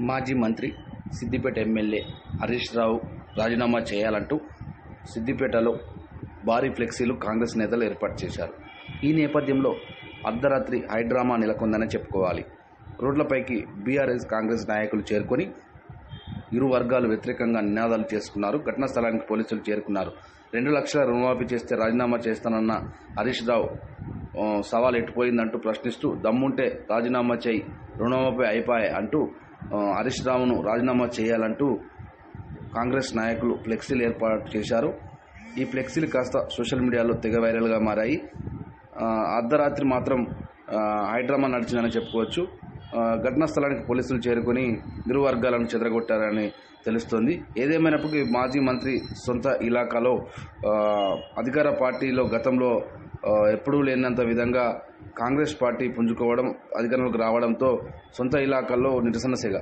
మాజీ మంత్రి సిద్దిపేట ఎమ్మెల్యే హరీష్ రావు రాజీనామా చేయాలంటూ సిద్దిపేటలో భారీ ఫ్లెక్సీలు కాంగ్రెస్ నేతలు ఏర్పాటు చేశారు. ఈ నేపథ్యంలో అర్ధరాత్రి హైడ్రామా నెలకొందని చెప్పుకోవాలి. రోడ్లపైకి బీఆర్ఎస్ కాంగ్రెస్ నాయకులు చేరుకొని ఇరు వర్గాలు వ్యతిరేకంగా నినాదాలు చేసుకున్నారు. ఘటనా స్థలానికి పోలీసులు చేరుకున్నారు. రెండు లక్షల రుణమాఫీ చేస్తే రాజీనామా చేస్తానన్న హరీష్ రావు సవాల్ ఎట్టుపోయిందంటూ ప్రశ్నిస్తూ దమ్ముంటే రాజీనామా చేయి రుణమాఫీ అయిపోయాయి అంటూ హరీష్ రావును రాజీనామా చేయాలంటూ కాంగ్రెస్ నాయకులు ఫ్లెక్సీలు ఏర్పాటు చేశారు. ఈ ఫ్లెక్సీలు కాస్త సోషల్ మీడియాలో తెగ వైరల్గా మారాయి. అర్ధరాత్రి మాత్రం హైడ్రామా నడిచిందని చెప్పుకోవచ్చు. ఘటనా స్థలానికి పోలీసులు చేరుకొని ఇరు వర్గాలను చెదరగొట్టారని తెలుస్తోంది. ఏదేమైనప్పటికీ మాజీ మంత్రి సొంత ఇలాకాలో అధికార పార్టీలో గతంలో ఎప్పుడూ లేనంత విధంగా కాంగ్రెస్ పార్టీ పుంజుకోవడం అధికారంలోకి రావడంతో సొంత ఇలాకాల్లో నిరసన సెగ